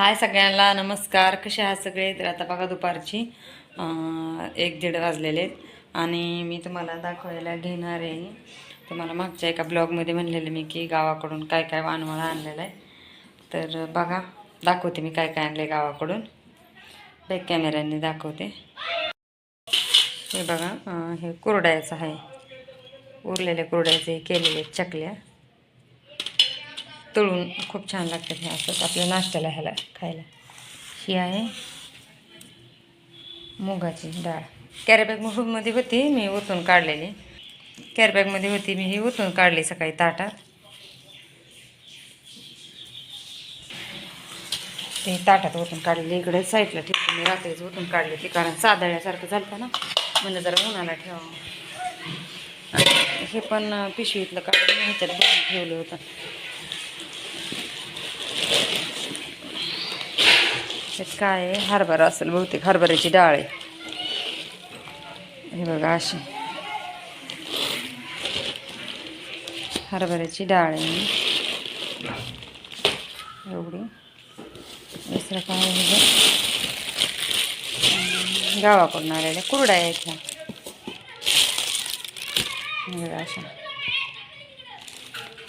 हाय सगळ्यांना नमस्कार. कसे आहात सगळे? तर आता बघा दुपारची. एक दीड वाजलेले आहेत. आणि मी तुम्हाला दाखवायला घेणार आहे. तुम्हाला मागच्या एका ब्लॉगमध्ये म्हणलेलं मी की गावाकडून काय काय वानवळा आणलेला आहे. तर बघा दाखवते मी काय काय आणलं आहे गावाकडून. बॅक कॅमेऱ्याने दाखवते. हे बघा हे कुरड्याचं आहे. उरलेल्या कुरड्याचे केलेले चकल्या. तळून खूप छान लागतात हे असंच आपल्या नाश्त्याला ह्याला खायला. ही आहे मुगाची डाळ. कॅरीबॅग मुगमध्ये होती मी ओतून काढलेली. कॅरीबॅगमध्ये होती मी ही ओतून काढली सकाळी ताटात. ते ताटात ओतून काढलेली इकडे साईडला ठेवते मी रात्रीच ओतून काढली ती कारण सादळ्यासारखं झालं ना. म्हणजे जरा उन्हाला ठेवावं. हे पण पिशवीतलं काढून ह्याच्यात भरून ठेवलं होतं. त्यात काय आहे? हरभरा असेल बहुतेक हरभऱ्याची डाळ आहे. हे बघा अशी. हरभऱ्याची डाळ आहे. एवढी. दुसरं काय आहे हे? गावाकडून आलेल्या कुरड्या आहेत ह्या. बघा अशा.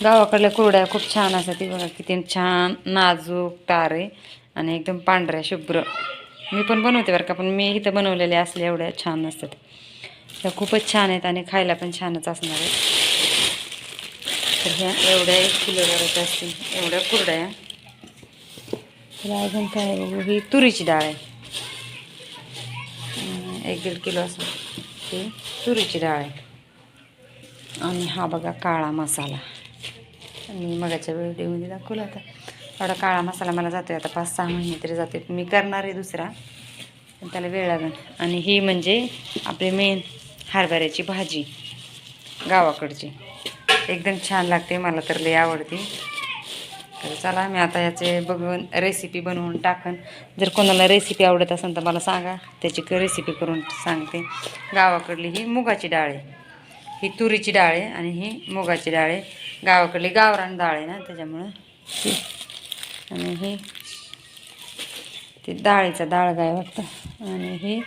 गावाकडल्या कुरड्या खूप छान असतात. ती बघा किती छान नाजूक तारे. आणि एकदम पांढऱ्या शुभ्र. मी पण बनवते बरं का पण मी इथं बनवलेले असले एवढ्या छान असतात त्या खूपच छान आहेत आणि खायला पण छानच असणार आहेत. तर ह्या एवढ्या एक किलो असतील. एवढ्या कुरड्या. तर अजून काय बघू ही तुरीची डाळ आहे. एक दीड किलो असं. ही तुरीची डाळ आहे. आणि हा बघा काळा मसाला. मी मगाच्या व्हिडिओमध्ये दाखवला होता. थोडा काळा मसाला मला जातो आहे आता पाच सहा महिने तरी जाते मी करणार आहे दुसरा पण त्याला वेळ लागेल. आणि ही म्हणजे आपली मेन हरभऱ्याची भाजी गावाकडची. एकदम छान लागते मला तर लई आवडते. तर चला मी आता याचे बघून रेसिपी बनवून टाकन. जर कोणाला रेसिपी आवडत असेल तर मला सांगा. त्याची रेसिपी करून सांगते. गावाकडली ही मुगाची डाळ आहे. ही तुरीची डाळ आहे आणि ही मुगाची डाळ आहे. गावाकडली गावरान डाळ आहे ना त्याच्यामुळं आणि ही ती डाळीचा डाळ गाय वाटतं आणि ही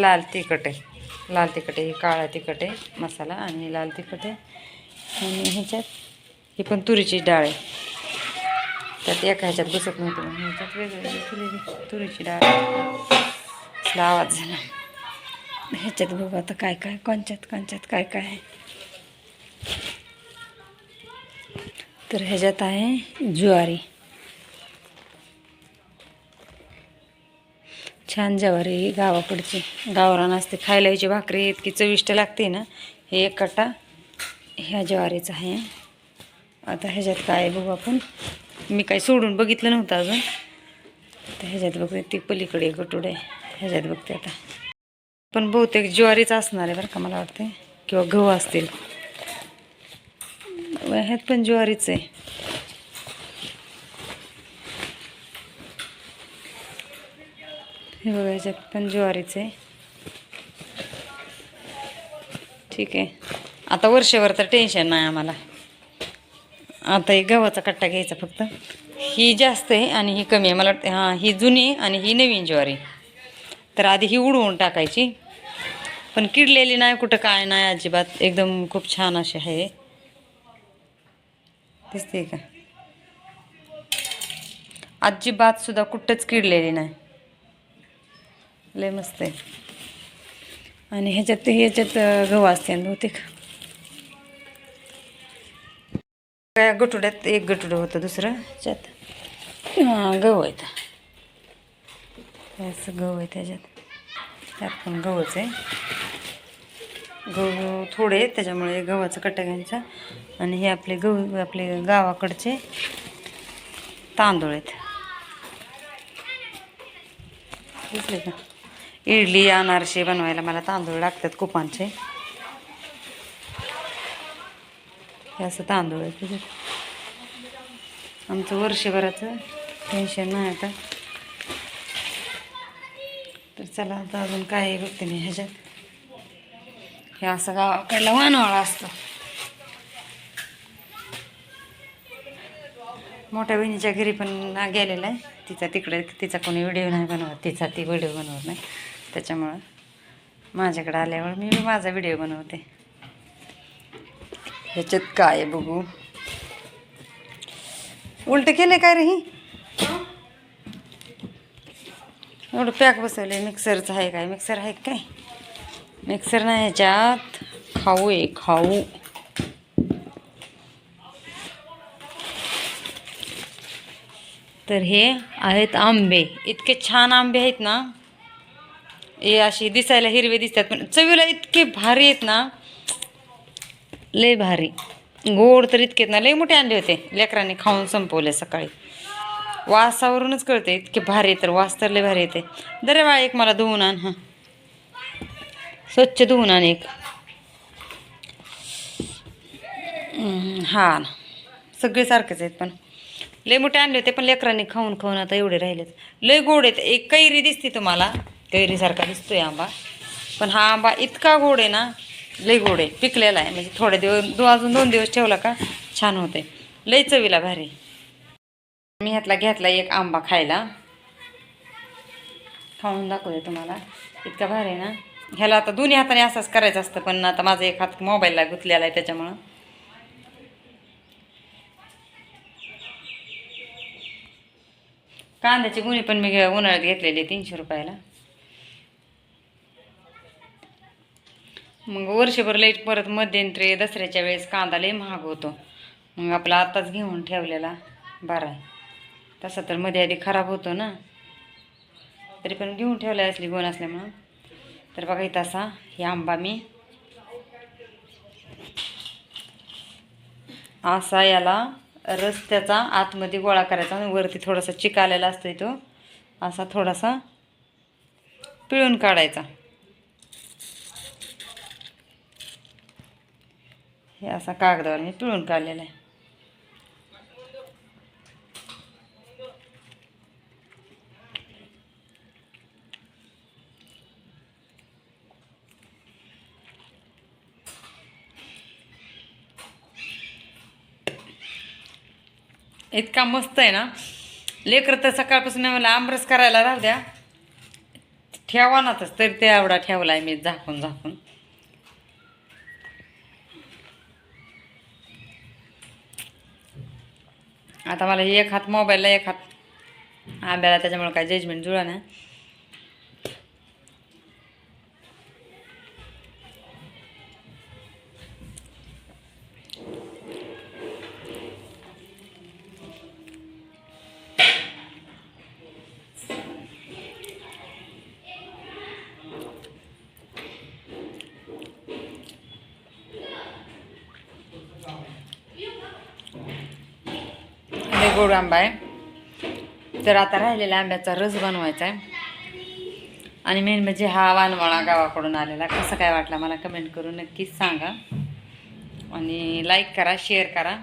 लाल तिखट. आहे लाल तिखट आहे काळा तिखट आहे मसाला आणि लाल तिखट. आहे आणि ह्याच्यात ही पण तुरीची डाळ आहे. त्यात एका ह्याच्यात बसत नव्हतं म्हणून ह्याच्यात वेगवेगळी केलेली तुरीची डाळ. असला आवाज झाला. ह्याच्यात बघू आता काय काय कोणच्यात कोणच्यात काय काय आहे. तर ह्याच्यात आहे ज्वारी. छान ज्वारी ही गावाकडची. गावरान असते खायला याची भाकरी इतकी चविष्ट लागते ना हे एक कटा ह्या ज्वारीचं आहे. आता ह्याच्यात काय आहे बघू आपण. मी काय सोडून बघितलं नव्हतं अजून. तर ह्याच्यात बघते ती पलीकडे एक गटूड आहे. ह्याच्यात बघते आता. पण बहुतेक ज्वारीच असणार आहे बरं का मला वाटते किंवा गहू असतील. ह्यात पण ज्वारीच आहे. हे बघा ह्याच्यात पण ज्वारीच आहे. ठीक आहे. आता वर्षभर तर टेन्शन नाही आम्हाला. आता एक गव्हाचा कट्टा घ्यायचा फक्त. ही जास्त आहे आणि ही कमी आहे. मला हां ही जुनी आहे आणि ही नवीन ज्वारी तर आधी ही उडवून टाकायची. पण किडलेली नाही कुठं काय नाही अजिबात. एकदम खूप छान अशी आहे. दिसते का? अजिबात सुद्धा कुठंच किडलेली नाही. लय मस्त आहे. आणि ह्याच्यात ह्याच्यात गहू असते बहुतेक. काय गटुड्यात एक गटुडं होतं दुसरं. ह्याच्यात गहू आहेत असं गहू आहे त्याच्यात. त्यात पण गहूच आहे. गहू थोडे आहेत त्याच्यामुळे गव्हाचा कट्टा घ्यायचा. आणि हे आपले गहू आपले गावाकडचे तांदूळ आहेत. दिसले का? इडली अनारसे बनवायला मला तांदूळ लागतात कुपांचे. हे असं तांदूळ आहे त्याच्यात आमचं वर्षभराचं टेन्शन नाही आता. तर चला आता अजून काय बघते मी ह्याच्यात. हे असं गावाकडला वानवाळा असतो. मोठ्या बहिणीच्या घरी पण गेलेला आहे. तिचा तिकडे तिचा कोणी व्हिडिओ नाही बनवत तिचा ती व्हिडिओ बनवत नाही. त्याच्यामुळं माझ्याकडे आल्यावर मी माझा व्हिडिओ बनवते. ह्याच्यात काय बघू. उलट केले काय रे ही? एवढं पॅक बसवले मिक्सरचं आहे काय? मिक्सर आहे काय? मिक्सर ह्याच्यात खाऊ आहे खाऊ. तर हे आहेत आंबे. इतके छान आंबे आहेत ना. हे अशी दिसायला हिरवे दिसतात पण चवीला इतके भारी आहेत ना. लय भारी. गोड तर इतके आहेत ना. लय मोठे आणले होते. लेकरांनी खाऊन संपवले सकाळी. वासावरूनच कळते. इतके भारी तर वास तर लय भारी येते. दरे एक मला धुवून आण हां. स्वच्छ धुवून आण एक हा सगळे सारखेच आहेत पण. लय मोठे आणले होते पण लेकरांनी खाऊन खाऊन आता एवढे राहिलेत. लय गोड आहेत. एक कैरी दिसते तुम्हाला. कैरीसारखा दिसतोय आंबा. पण हा आंबा इतका गोड आहे ना लय गोड आहे. पिकलेला आहे. म्हणजे थोडे दिवस दो अजून दोन दिवस ठेवला का छान होते लय चवीला भारी मी ह्यातला घेतला एक आंबा खायला. खाऊन दाखवते तुम्हाला. इतका भारी आहे ना. ह्याला आता दोन्ही हाताने असंच करायचं असतं पण आता माझा एक हात मोबाईलला गुंतलेला आहे त्याच्यामुळं. कांद्याची गुणी पण मी उन्हाळ्यात घेतलेली तीनशे रुपयाला. मग वर्षभर लाइट परत मध्यंतरी दसऱ्याच्या वेळेस कांदा लई महाग होतो. मग आपला आत्ताच घेऊन ठेवलेला बरा. आहे तसा तर मध्ये आधी खराब होतो ना. तरी पण घेऊन ठेवला असली गुण असल्यामुळं. तर बघा इथं असा हे आंबा मी. असा याला रस्त्याचा आतमध्ये गोळा करायचा आणि वरती थोडासा चिक आलेला असतो तो असा थोडासा पिळून काढायचा. हे असा कागदावर मी पिळून काढलेला आहे. इतका मस्त आहे ना. लेकर तर सकाळपासून मला आमरस करायला राहू द्या. ठेवा ना तस तरी ते एवढा ठेवला आहे मी झाकून झाकून. आता मला एक हात मोबाईलला एक हात. आंब्याला त्याच्यामुळे काय जजमेंट जुळा ना गोड आंबा आहे. तर आता राहिलेल्या आंब्याचा रस बनवायचा आहे. आणि मेन म्हणजे हा वानवाळा गावाकडून आलेला. कसा काय वाटला मला कमेंट करून नक्कीच सांगा. आणि लाईक करा शेअर करा.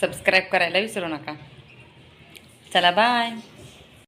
सबस्क्राईब करायला विसरू नका. चला बाय